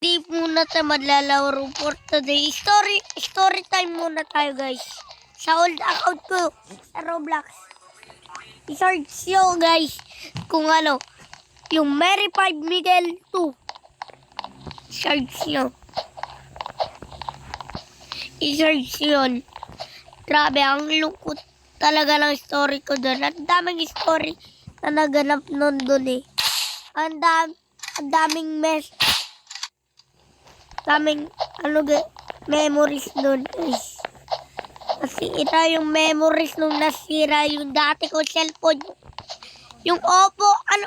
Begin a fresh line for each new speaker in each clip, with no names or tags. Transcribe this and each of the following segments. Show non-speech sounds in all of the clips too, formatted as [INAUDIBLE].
Di muna tayo maglalaro for today. Story, story time muna tayo guys. Sa old account ko sa Roblox. I-search nyo guys kung ano. Yung Mary 5 Miguel 2. Search nyo. I-search yun. Grabe, ang lungkot talaga ng story ko doon. Ang daming story na naganap nun doon eh. Ang, dam, ang daming mess. Daming, ano memories doon guys. Nasira yung memories nung nasira yung dati ko cellphone. Yung Oppo, ano,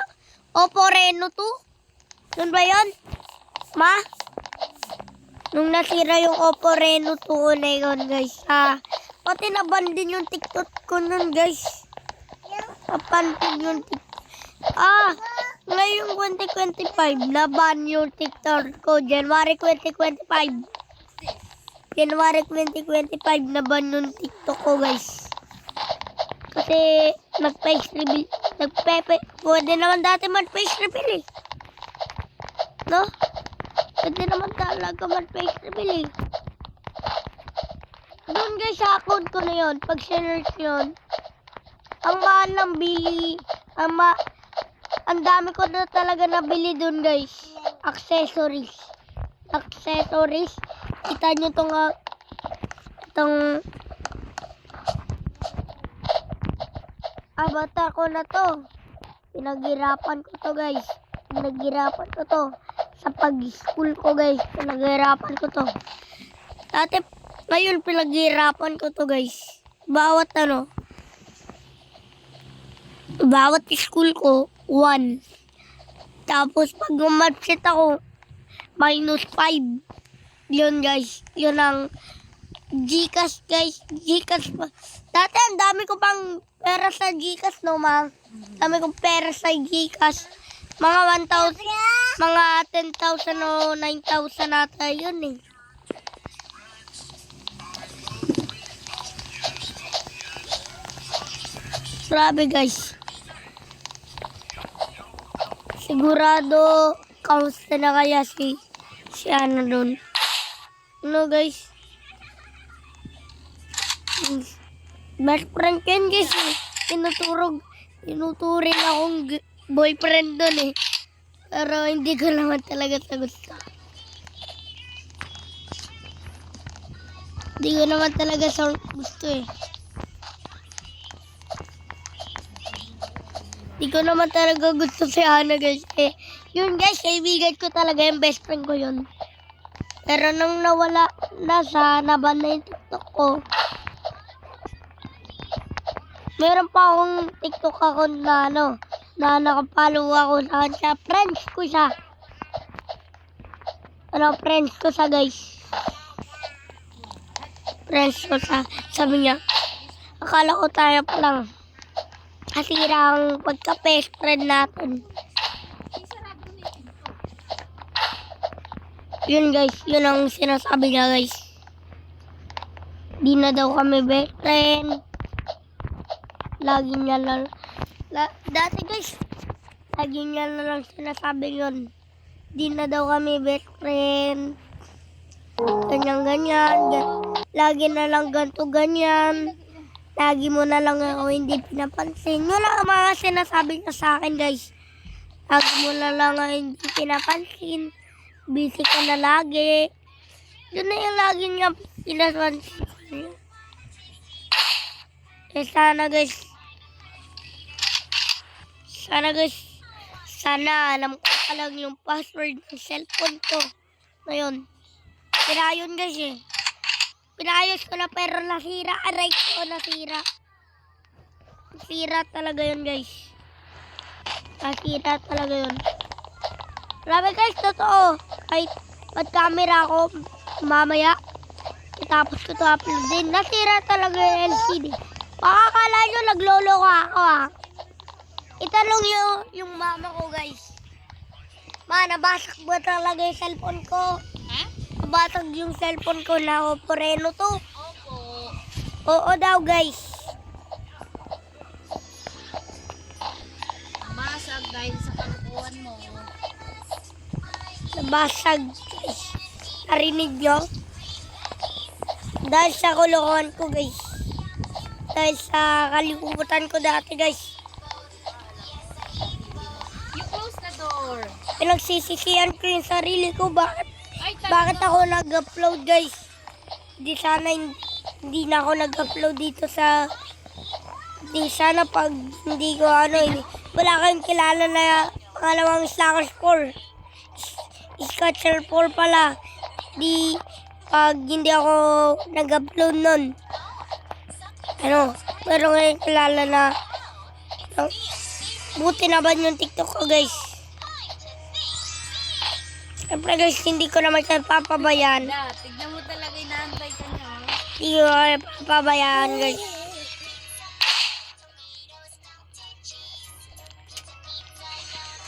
Oppo Reno 2? Yun ba yun? Ma? Nung nasira yung Oppo Reno 2 na yun, guys. Ah, pati naban din yung TikTok ko nun, guys. Napan yung TikTok. Ah, ngayong 2025, naban yung TikTok ko. January 2025. January 2025, naban yung TikTok ko, guys. Kasi, nag-face reveal. Nagpepe. Pwede naman dati mag-face reveal, eh. No? Pwede naman talaga mag-face reveal eh. Doon guys sa account ko na yun, pag sinerch yun, ang mahal ng bili, ang ma, ang dami ko na talaga nabili doon guys. Accessories. Accessories. Kita nyo tong, ah, itong, avatar ko na to. Pinaghirapan ko to guys. Pinaghirapan ko to sa pag-school ko guys. Pinaghirapan ko to. Dati, ngayon pinaghirapan ko to guys. Bawat ano, bawat school ko, 1. Tapos pag umatsit ako, minus 5. Yun guys, yun ang Gcash guys, Gcash pa. Dati ang dami ko pang pera sa Gcash no ma. Dami kong pera sa Gcash. Mga 1,000, mga 10,000 o 9,000 nata yun eh. Grabe guys. Sigurado, kamusta na kaya si, si ano dun. Ano guys? Best friend ko yun guys eh. Tinuturog, tinuturing akong boyfriend dun eh. Pero hindi ko naman talaga sa gusto. Hindi ko naman talaga sa gusto eh. Hindi ko naman talaga gusto si Hana guys. Eh, yun guys, kaibigan ko talaga yung best friend ko yun. Pero nung nawala na sa naban na yung TikTok ko, meron pa akong TikTok account na ano, na nakapollow ako sa kanya. Friends ko siya. Ano, friends ko sa guys. Friends ko sa, sabi niya, akala ko tayo pa lang. Kasira ang pagka-best friend natin. Yun guys, yun ang sinasabi niya guys. Di na daw kami best friend. Lagi niya lang. La, dati guys, lagi niya na lang sinasabi yun. Di na daw kami best friend. Ganyan, ganyan. Gan- lagi na lang ganto, ganyan. Lagi mo na lang ako hindi pinapansin. Yun lang ang mga sinasabi niya sa akin guys. Lagi mo na lang ako hindi pinapansin. Busy ka na lagi. Yun na yung lagi niya pinapansin. Eh sana guys, sana guys, sana alam ko pa lang yung password ng cellphone ko. Ngayon, sira yun guys eh. Pinayos ko na pero nasira. Aray ko, nasira. Nasira talaga yun guys. Nasira talaga yun. Grabe guys, totoo. Kahit mag-camera ako mamaya, tapos ko to upload din. Nasira talaga yung LCD. Pakakala nyo, naglolo ko ako ah. Itanong nyo yung mama ko guys. Ma, nabasag ba talaga yung cellphone ko?
Ha?
Nabasag yung cellphone ko na Oppo Reno to. Oo daw guys.
Basag dahil sa kalukuhan mo.
Nabasag guys. Narinig nyo? Dahil sa kulungan ko guys. Dahil sa kalimutan ko dati guys.
You close the door.
Pinagsisisihan ko yung sarili ko. Bakit,
Ay,
bakit ako nag-upload guys? Di sana hin- hindi na ako nag-upload dito sa... Di sana pag hindi ko ano, eh, wala kayong kilala na pangalawang slackers 4. Scotcher 4 pala. Di pag hindi ako nag-upload nun. Ano, pero ngayon kilala na no, buti naman yung TikTok ko guys. Siyempre guys, hindi ko naman kayo papabayaan.
Da, tignan mo
Hindi ko kayo papabayaan guys.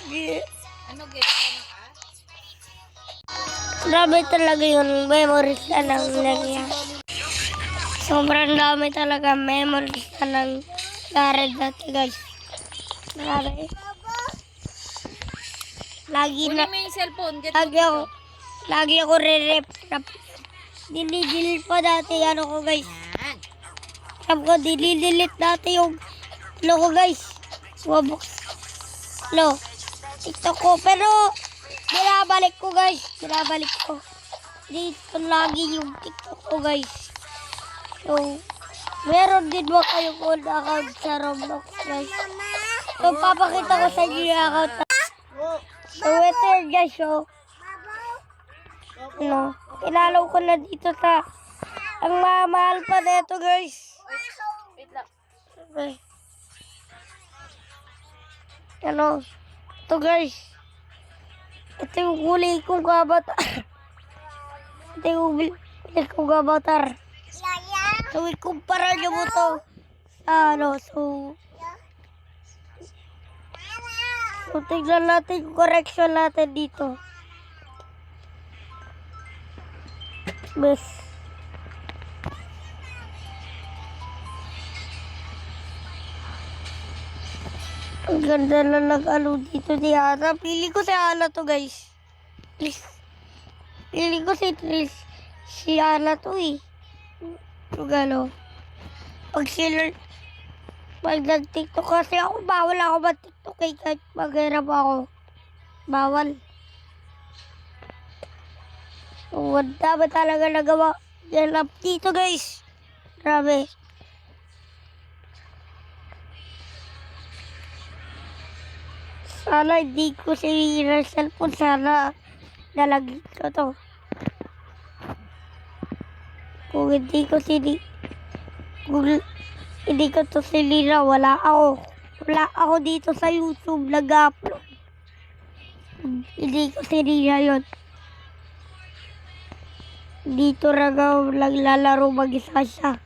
Ano, ano ka?
Grabe talaga yung memories na nang nangyari. Sobrang dami talaga memories na nangyari dati guys. Grabe. Lagi na, lagi ako, lagi ako re-rep. Dinidil pa dati ano ko guys. Sabi ko, dililit dati yung ano ko guys. Wabox. Ano? TikTok ko. Pero, binabalik ko guys. Binabalik ko. Dito lagi yung TikTok ko guys. So, meron din ba kayong old account sa Roblox guys? So, papakita ko sa inyo yung account. So, ito guys. So, ano, kinalaw ko na dito sa ang mamahal pa na ito guys.
Wait lang.
Okay. Ano? Ito guys. Ito yung kulay kong kabatar. [COUGHS] Ito yung kulay kong kabatar. So, ikumpara nyo mo to ano, so... So, tignan natin yung correction natin dito. Bes. Ang ganda na nag-ano dito ni Ana. Pili ko si Ana to, guys. Please. Pili ko si Tris. Si Ana to, eh. Ano. Pag sila... Pag nag-tiktok kasi ako, bawal ako mag-tiktok eh. Kahit maghirap ako. Bawal. Wala ba talaga nagawa? Yan up dito, guys. Grabe. Sana hindi ko yung cellphone. Sana nalagay ko to. Kung hindi ko sini... Kung hindi ko to sinira, wala ako. Wala ako dito sa YouTube nag-upload. Hindi ko sinira yun. Dito ako naglalaro mag-isa siya.